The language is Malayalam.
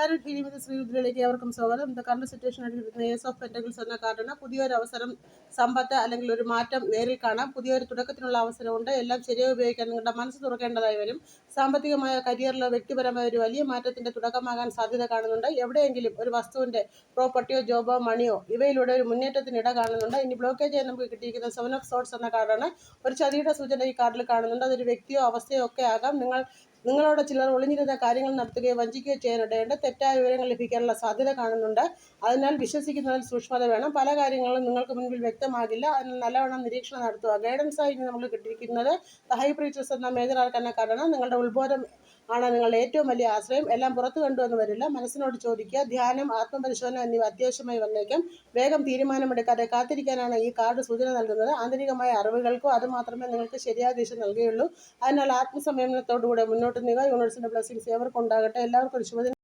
ടാരോ ടീമിന്റെ ശ്രീരുദ്രയിലേക്ക് അവർക്കും സ്വാഗതം. ദ കറണ്ട് സിറ്റുവേഷൻ ആയിട്ട് ഏസ് ഓഫ് പെന്റഗിൾസ് എന്ന കാർഡാണ് പുതിയൊരു അവസരം സമ്പത്ത് അല്ലെങ്കിൽ ഒരു മാറ്റം നേരിൽ കാണാം. പുതിയൊരു തുടക്കത്തിനുള്ള അവസരമുണ്ട്. എല്ലാം ശരിയായി ഉപയോഗിക്കാൻ നിങ്ങളുടെ മനസ്സ് തുറക്കേണ്ടതായി വരും. സാമ്പത്തികമായ കരിയറിലോ വ്യക്തിപരമായ ഒരു വലിയ മാറ്റത്തിന്റെ തുടക്കമാകാൻ സാധ്യത കാണുന്നുണ്ട്. എവിടെയെങ്കിലും ഒരു വസ്തുവിന്റെ പ്രോപ്പർട്ടിയോ ജോബോ മണിയോ ഇവയിലൂടെ ഒരു മുന്നേറ്റത്തിന് ഇട കാണുന്നുണ്ട്. ഇനി ബ്ലോക്കേജ് ചെയ്യാൻ നമുക്ക് കിട്ടിയിരിക്കുന്ന സെവൻ ഓഫ് സോട്ട്സ് എന്ന കാർഡാണ് ഒരു ചതിയുടെ സൂചന ഈ കാർഡിൽ കാണുന്നുണ്ട്. അതൊരു വ്യക്തിയോ അവസ്ഥയോ ഒക്കെ ആകാം. നിങ്ങൾ നിങ്ങളോട് ചിലർ ഒളിഞ്ഞിരുന്ന കാര്യങ്ങൾ നടത്തുകയോ വഞ്ചിക്കുകയോ ചെയ്യാനിടയുണ്ട്. തെറ്റായ വിവരങ്ങൾ ലഭിക്കാനുള്ള സാധ്യത കാണുന്നുണ്ട്. അതിനാൽ വിശ്വസിക്കുന്നതിൽ സൂക്ഷ്മത വേണം. പല കാര്യങ്ങളും നിങ്ങൾക്ക് മുൻപിൽ വ്യക്തമാകില്ല. അതിനാൽ നല്ലവണ്ണം നിരീക്ഷണം നടത്തുക. ഗൈഡൻസ് ആയി നമുക്ക് കിട്ടിയിരിക്കുന്നത് ദ ഹൈ പ്രീച്ചേഴ്സ് എന്ന മേജർ ആൾക്കാരെ കാരണം നിങ്ങളുടെ ഉത്ബോധം ആണ് നിങ്ങളുടെ ഏറ്റവും വലിയ ആശ്രയം. എല്ലാം പുറത്തു കണ്ടുവെന്ന് വരില്ല. മനസ്സിനോട് ചോദിക്കുക. ധ്യാനം ആത്മപരിശോധന എന്നിവ അത്യാവശ്യമായി വന്നേക്കും. വേഗം തീരുമാനമെടുക്കാതെ കാത്തിരിക്കാനാണ് ഈ കാർഡ് സൂചന നൽകുന്നത്. ആന്തരികമായ അറിവുകൾക്കോ അത് മാത്രമേ നിങ്ങൾക്ക് ശരിയായ ദിശ നൽകുകയുള്ളൂ. അതിനാൽ ആത്മസംയമനത്തോടുകൂടെ മുന്നോട്ട് നീങ്ങുക യൂണിവേഴ്സിന്റെ ബ്ലെസ്സിങ്സ് ഏവർക്കും ഉണ്ടാകട്ടെ. എല്ലാവർക്കും ഒരു ശുഭദിനം.